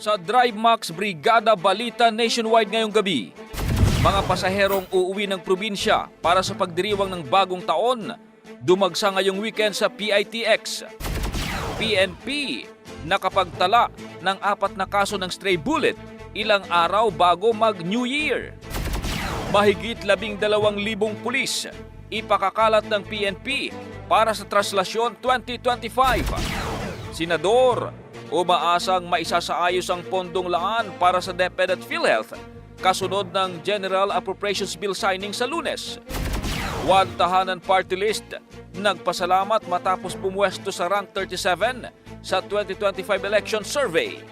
Sa Drive Max Brigada Balita Nationwide ngayong gabi, mga pasaherong uuwi ng probinsya para sa pagdiriwang ng bagong taon, dumagsa ngayong weekend sa PITX. PNP nakapagtala ng apat na kaso ng stray bullet ilang araw bago mag-New Year. Mahigit labing dalawang libong pulis ipakakalat ng PNP para sa Traslasyon 2025. Senador, umaasang maisasaayos ang pondong laan para sa DepEd at PhilHealth kasunod ng General Appropriations Bill signing sa lunes. One Tahanan Party List nagpasalamat matapos pumuesto sa rank 37 sa 2025 election survey.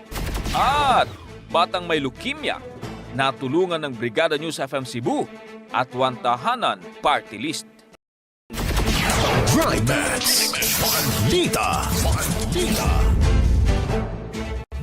At batang may leukemia, natulungan ng Brigada News FM Cebu at One Tahanan Party List. Drive Max. Balita. Balita.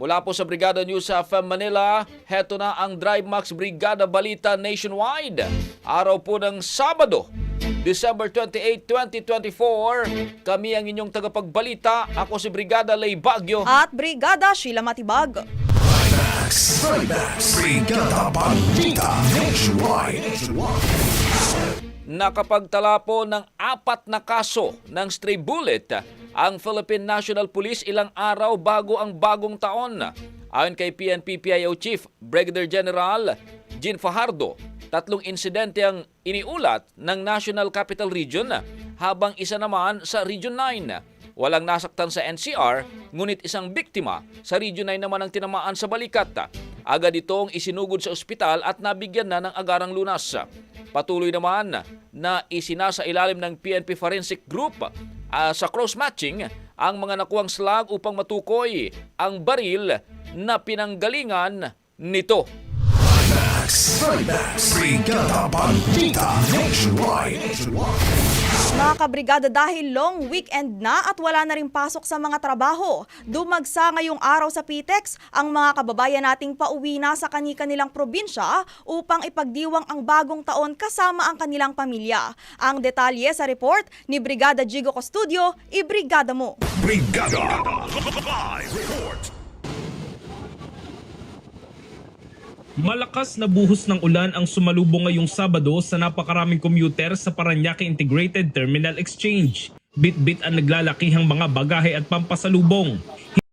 Mula po sa Brigada News sa FM Manila, heto na ang Drive Max Brigada Balita Nationwide. Araw po ng Sabado, December 28, 2024. Kami ang inyong tagapagbalita. Ako si Brigada Lay Bagyo. At Brigada Sheila Matibag. Max. Brigada Balita Nationwide. nakapagtala po ng apat na kaso ng stray bullet ang Philippine National Police ilang araw bago ang bagong taon. Ayon kay PNP PIO Chief Brigadier General Jean Fajardo, tatlong insidente ang iniulat ng National Capital Region habang isa naman sa Region 9. Walang nasaktan sa NCR, ngunit isang biktima sa Region 9 naman ang tinamaan sa balikat. Agad itong isinugod sa ospital at nabigyan na ng agarang lunas. Patuloy naman na isinasa ilalim ng PNP Forensic Group ah, sa cross-matching ang mga nakuwang slag upang matukoy ang baril na pinanggalingan nito. Max, Max. Mga kabrigada dahil long weekend na at wala na rin pasok sa mga trabaho. Dumagsa ngayong araw sa PTEX ang mga kababayan nating pauwi na sa kani-kanilang probinsya upang ipagdiwang ang bagong taon kasama ang kanilang pamilya. Ang detalye sa report ni Brigada Jigo Custodio, ibrigada mo. Brigada Live Report. Malakas na buhos ng ulan ang sumalubong ngayong Sabado sa napakaraming commuter sa Paranaque Integrated Terminal Exchange. Bit-bit ang naglalakihang mga bagahe at pampasalubong.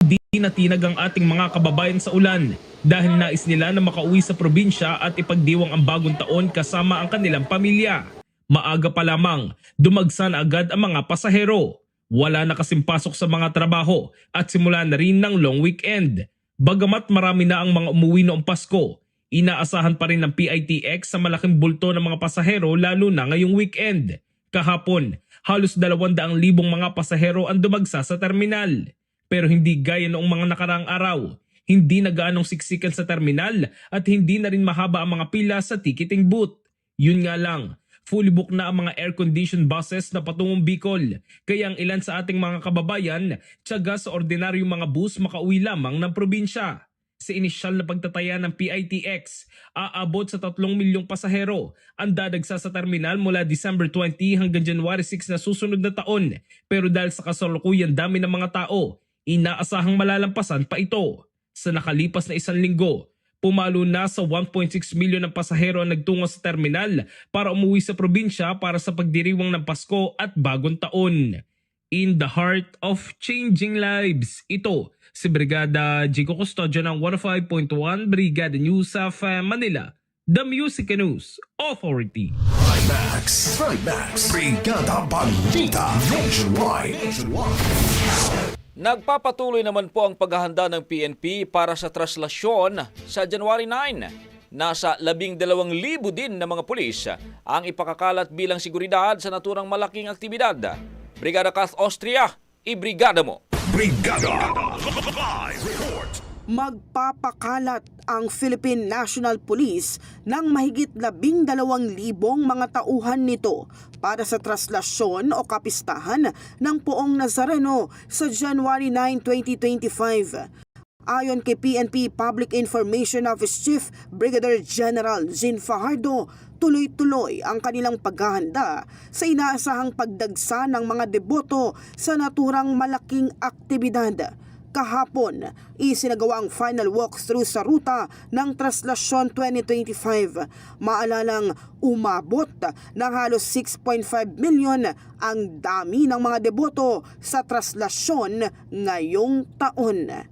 Hindi natinag ang ating mga kababayan sa ulan dahil nais nila na makauwi sa probinsya at ipagdiwang ang bagong taon kasama ang kanilang pamilya. Maaga pa lamang, dumagsa na agad ang mga pasahero. Wala na kasing sa mga trabaho at simula na rin ng long weekend. Bagamat marami na ang mga umuwi noong Pasko, inaasahan pa rin ng PITX sa malaking bulto ng mga pasahero lalo na ngayong weekend. Kahapon, halos 200,000 mga pasahero ang dumagsa sa terminal. Pero hindi gaya noong mga nakaraang araw. Hindi na gaanong siksikan sa terminal at hindi na rin mahaba ang mga pila sa ticketing booth. Yun nga lang, fully booked na ang mga air-conditioned buses na patungong Bicol. Kaya ang ilan sa ating mga kababayan, tiyaga sa ordinaryong mga bus makauwi lamang ng probinsya. Sa inisyal na pagtataya ng PITX, aabot sa 3 milyong pasahero ang dadagsa sa terminal mula December 20 hanggang January 6 na susunod na taon. Pero dahil sa kasalukuyan dami ng mga tao, inaasahang malalampasan pa ito. Sa nakalipas na isang linggo, pumalo na sa 1.6 milyon ng pasahero ang nagtungo sa terminal para umuwi sa probinsya para sa pagdiriwang ng Pasko at Bagong Taon. In the heart of changing lives, ito si Brigada Jico Custodio ng 105.1 Brigada News of Manila, the Music News Authority. Max, Max, Brigada Balita Nationwide. Nagpapatuloy naman po ang paghahanda ng PNP para sa traslasyon sa January 9. Nasa 12,000 din na mga pulis ang ipakakalat bilang seguridad sa naturang malaking aktibidad. Brigada Kath Austria, ibrigada mo! Brigada Live Report. magpapakalat ang Philippine National Police ng mahigit labing dalawang libong mga tauhan nito para sa traslasyon o kapistahan ng Poong Nazareno sa January 9, 2025. Ayon kay PNP Public Information Office Chief Brigadier General Jean Fajardo, tuloy-tuloy ang kanilang paghahanda sa inaasahang pagdagsa ng mga deboto sa naturang malaking aktibidad. Kahapon, isinagawa ang final walkthrough sa ruta ng Traslasyon 2025. Maalalang umabot ng halos 6.5 milyon ang dami ng mga deboto sa traslasyon ngayong taon.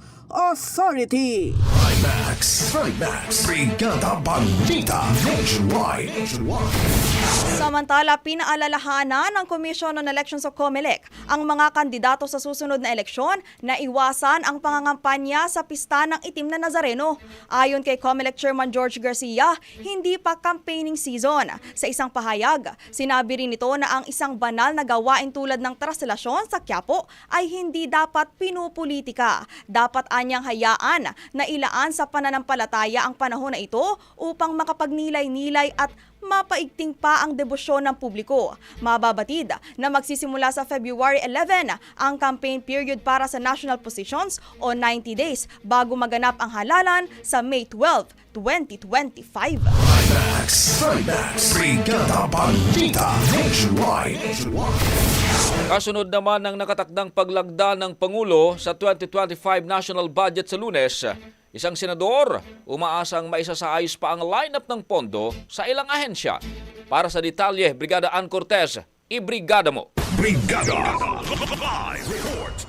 Authority. Max, Max, Brigada Balita Nationwide. Samantala, pinaalalahanan ng Commission on Elections o COMELEC ang mga kandidato sa susunod na eleksyon na iwasan ang pangangampanya sa pista ng itim na Nazareno. Ayon kay COMELEC Chairman George Garcia, hindi pa campaigning season. Sa isang pahayag, sinabi rin ito na ang isang banal na gawain tulad ng traslasyon sa Quiapo ay hindi dapat pinupolitika. Dapat anyang hayaan na ilaan sa pananampalataya ang panahon na ito upang makapagnilay-nilay at mapaigting pa ang debosyon ng publiko. Mababatid na magsisimula sa February 11 ang campaign period para sa national positions o 90 days bago maganap ang halalan sa May 12, 2025. Max, Max, Brigada Balita Nationwide. Kasunod naman ng nakatakdang paglagda ng Pangulo sa 2025 national budget sa lunes, isang senador umaasang maisasaayos pa ang lineup ng pondo sa ilang ahensya. Para sa detalye, Brigada Ann Cortez, ibrigada mo. Brigada Live Report.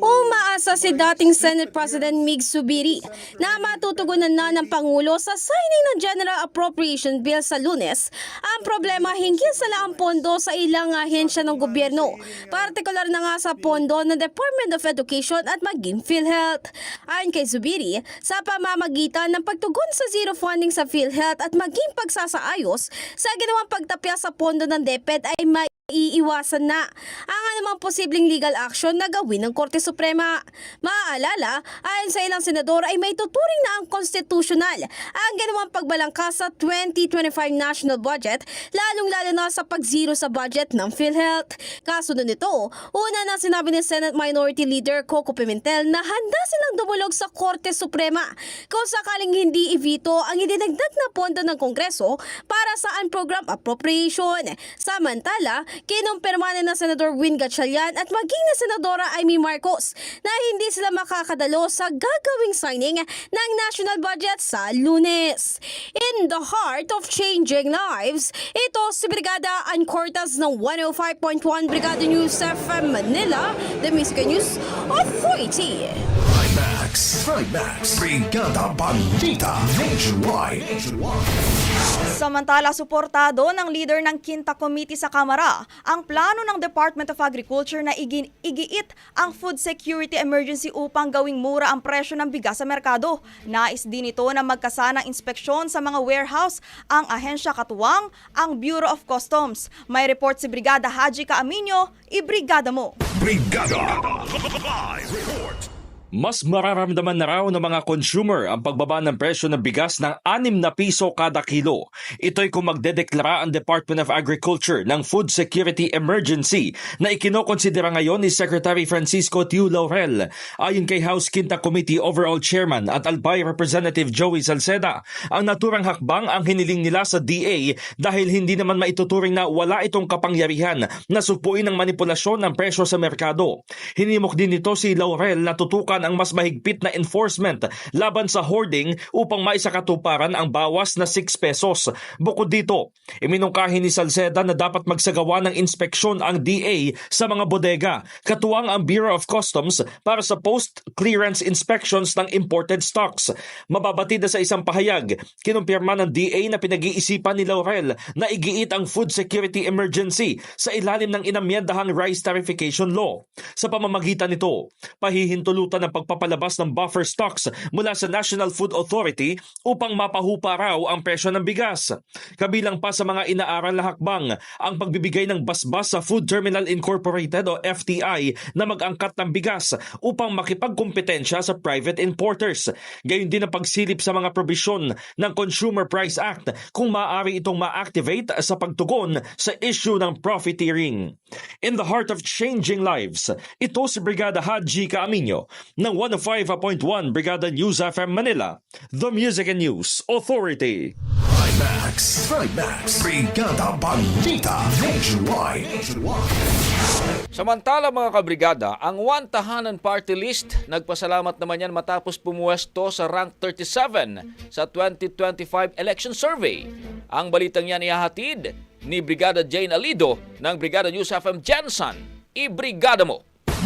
Umaasa si dating Senate President Mig Subiri na matutugunan na ng Pangulo sa signing ng General Appropriation Bill sa lunes. Ang problema hinggil sa laang pondo sa ilang ahensya ng gobyerno, partikular na nga sa pondo ng Department of Education at maging PhilHealth. Ayon kay Subiri, sa pamamagitan ng pagtugon sa zero funding sa PhilHealth at maging pagsasaayos sa ginawang pagtapya sa pondo ng DepEd ay may iiwasan na ang anumang posibleng legal action na gawin ng Korte Suprema. Maaalala, ayon sa ilang senador ay may tuturing na ang konstitusyonal ang ginawang pagbalangka sa 2025 national budget, lalong-lalo na sa pag-zero sa budget ng PhilHealth. Kasunod nito, una na sinabi ni Senate Minority Leader Coco Pimentel na handa silang dumulog sa Korte Suprema kung sakaling hindi i-veto ang idinagdag na pondo ng Kongreso para sa unprogrammed appropriation. Samantala, kinumpirma na ng Senador Win Gatchalian at maging na Senadora Amy Marcos na hindi sila makakadalo sa gagawing signing ng national budget sa lunes. In the heart of changing lives, ito si Brigada Ancortas ng 105.1 Brigada News FM Manila, the Music News Authority. Max, Max, Brigada Balita Nationwide. Samantala, suportado ng leader ng Quinta Committee sa Kamara ang plano ng Department of Agriculture na igin, igiit ang food security emergency upang gawing mura ang presyo ng bigas sa merkado. Nais din ito na magkasanang inspeksyon sa mga warehouse ang ahensya katuwang ang Bureau of Customs. May report si Brigada Haji Kaaminyo, ibrigada mo. Brigada Live Report. Mas mararamdaman na raw ng mga consumer ang pagbaba ng presyo ng bigas ng 6 na piso kada kilo. Ito'y kung magdedeklara ang Department of Agriculture ng Food Security Emergency na ikinokonsidera ngayon ni Secretary Francisco Tiu Laurel. Ayon kay House Quinta Committee Overall Chairman at Albay Representative Joey Salceda, ang naturang hakbang ang hiniling nila sa DA dahil hindi naman maituturing na wala itong kapangyarihan na supuin ang manipulasyon ng presyo sa merkado. Hinimok din nito si Laurel na tutukan ang mas mahigpit na enforcement laban sa hoarding upang maisakatuparan ang bawas na 6 pesos. Bukod dito, iminungkahi ni Salceda na dapat magsagawa ng inspeksyon ang DA sa mga bodega, katuwang ang Bureau of Customs para sa post-clearance inspections ng imported stocks. Mababatid na sa isang pahayag, kinumpirma ng DA na pinag-iisipan ni Laurel na igiit ang food security emergency sa ilalim ng inamyendahang rice tarification law. Sa pamamagitan nito, pahihintulutan ng pagpapalabas ng buffer stocks mula sa National Food Authority upang mapahupa raw ang presyo ng bigas. Kabilang pa sa mga inaaral na hakbang ang pagbibigay ng basbas sa Food Terminal Incorporated o FTI na mag-angkat ng bigas upang makipagkompetensya sa private importers. Gayon din ang pagsilip sa mga probisyon ng Consumer Price Act kung maaari itong ma-activate sa pagtugon sa issue ng profiteering. In the heart of changing lives, ito si Brigada Haji Kaaminyo ng 105.1 Brigada News FM Manila, The Music and News Authority. Max, Max, Brigada Balita Nationwide. Samantala mga kabrigada, ang One Tahanan Party List nagpasalamat naman yan matapos pumuwesto sa rank 37 sa 2025 election survey. Ang balitang yan ihahatid ni Brigada Jane Alido ng Brigada News FM Jensen. Ibrigada mo!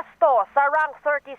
Pumuesto sa rank 37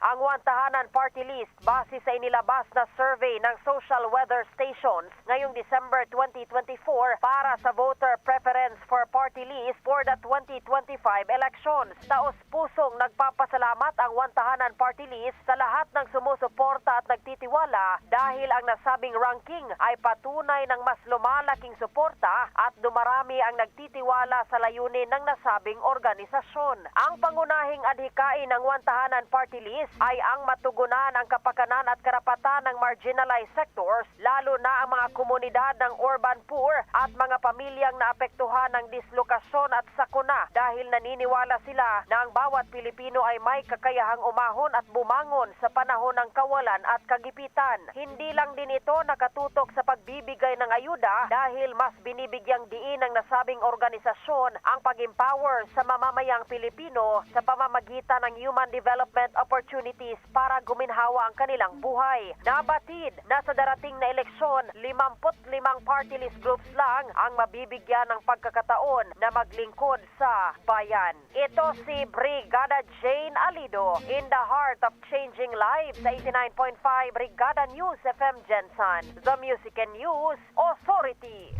ang Wantahanan Party List base sa inilabas na survey ng Social Weather Stations ngayong December 2024 para sa voter preference for party list for the 2025 elections. Taos pusong nagpapasalamat ang Wantahanan Party List sa lahat ng sumusuporta at nagtitiwala dahil ang nasabing ranking ay patunay ng mas lumalaking suporta at dumarami ang nagtitiwala sa layunin ng nasabing organisasyon. Ang pangunahing adhikain ng Wantahanan Party List ay ang matugunan ang kapakanan at karapatan ng marginalized sectors, lalo na ang mga komunidad ng urban poor at mga pamilyang naapektuhan ng dislokasyon at sakuna dahil naniniwala sila na ang bawat Pilipino ay may kakayahang umahon at bumangon sa panahon ng kawalan at kagipitan. Hindi lang din ito nakatutok sa pagbibigay ng ayuda dahil mas binibigyang diin ng nasabing organisasyon ang pag-empower sa mamamayang Pilipino sa pamamagitan ng human development opportunities para guminhawa ang kanilang buhay. Nabatid na sa darating na eleksyon, 55 party list groups lang ang mabibigyan ng pagkakataon na maglingkod sa bayan. Ito si Brigada Jane Alido in the heart of changing lives sa 89.5 Brigada News FM Jensen, the Music and News Authority.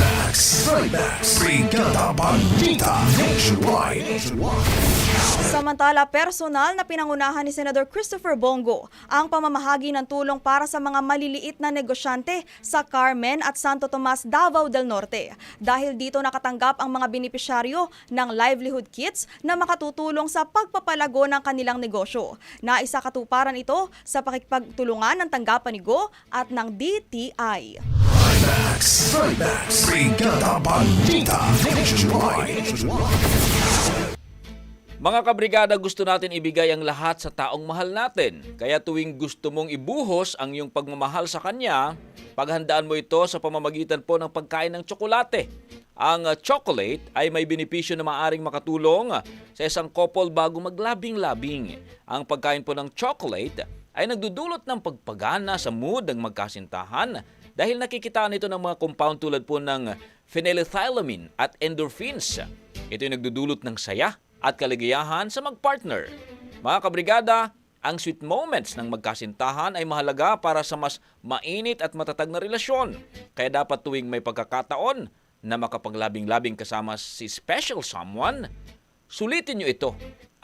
Max, Trimax, Brigada Balita Nationwide. Samantala, personal na pinangunahan ni Senador Christopher Bongo ang pamamahagi ng tulong para sa mga maliliit na negosyante sa Carmen at Santo Tomas, Davao del Norte. Dahil dito nakatanggap ang mga benepisyaryo ng livelihood kits na makatutulong sa pagpapalago ng kanilang negosyo. Naisa katuparan ito sa pakikipagtulungan ng tanggapan ni Go at ng DTI. Max, Trimax, Brigada Balita Nationwide. Mga kabrigada, gusto natin ibigay ang lahat sa taong mahal natin. Kaya tuwing gusto mong ibuhos ang iyong pagmamahal sa kanya, paghandaan mo ito sa pamamagitan po ng pagkain ng tsokolate. Ang uh, chocolate ay may benepisyo na maaring makatulong uh, sa isang couple bago maglabing-labing. Ang pagkain po ng chocolate ay nagdudulot ng pagpagana sa mood ng magkasintahan dahil nakikitaan ito ng mga compound tulad po ng phenylethylamine at endorphins. Ito ay nagdudulot ng saya at kaligayahan sa magpartner. Mga kabrigada, ang sweet moments ng magkasintahan ay mahalaga para sa mas mainit at matatag na relasyon. Kaya dapat tuwing may pagkakataon na makapaglabing-labing kasama si special someone, sulitin nyo ito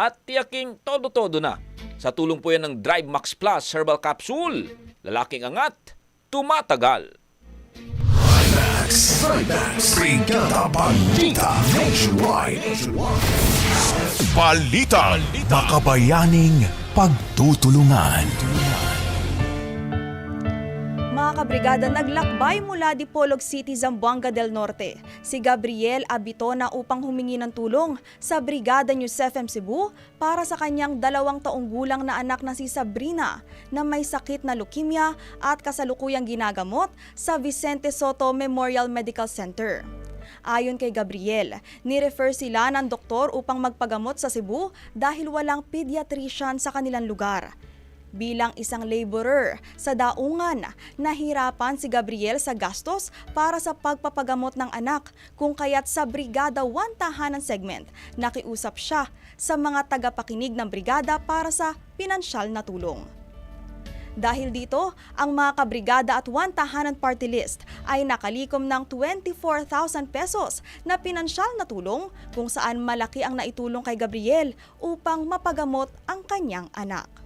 at tiyaking todo-todo na. Sa tulong po yan ng Drive Max Plus Herbal Capsule, lalaking angat, tumatagal. Max, Trimax, Brigada Balita Nationwide. Balita. Makabayaning pagtutulungan. Mga kabrigada, naglakbay mula Dipolog City, Zamboanga del Norte si Gabriel Abitona upang humingi ng tulong sa Brigada News FM Cebu para sa kanyang dalawang taong gulang na anak na si Sabrina na may sakit na leukemia at kasalukuyang ginagamot sa Vicente Soto Memorial Medical Center. Ayon kay Gabriel, ni-refer sila ng doktor upang magpagamot sa Cebu dahil walang pediatrician sa kanilang lugar. Bilang isang laborer sa daungan, nahirapan si Gabriel sa gastos para sa pagpapagamot ng anak kung kaya't sa Brigada 1 Tahanan segment, nakiusap siya sa mga tagapakinig ng brigada para sa pinansyal na tulong. Dahil dito, ang mga kabrigada at one tahanan party list ay nakalikom ng 24,000 pesos na pinansyal na tulong kung saan malaki ang naitulong kay Gabriel upang mapagamot ang kanyang anak.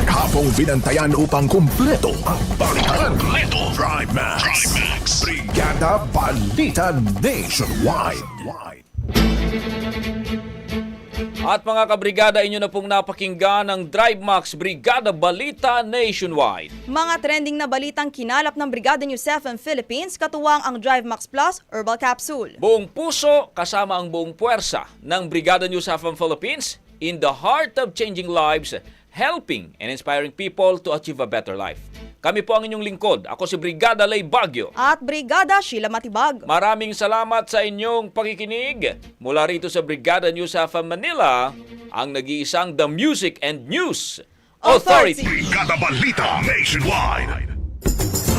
Maghapong binantayan upang kumpleto ang balitan. Drive Max. Brigada Balita Nationwide. At mga kabrigada, inyo na pong napakinggan ang Drive Max Brigada Balita Nationwide. Mga trending na balitang kinalap ng Brigada News FM Philippines katuwang ang Drive Max Plus Herbal Capsule. Buong puso kasama ang buong puwersa ng Brigada News FM Philippines in the heart of changing lives, helping and inspiring people to achieve a better life. Kami po ang inyong lingkod. Ako si Brigada Lay Bagyo. At Brigada Sheila Matibag. Maraming salamat sa inyong pakikinig. Mula rito sa Brigada News FM Manila, ang nag-iisang The Music and News Authority. Brigada Balita Nationwide.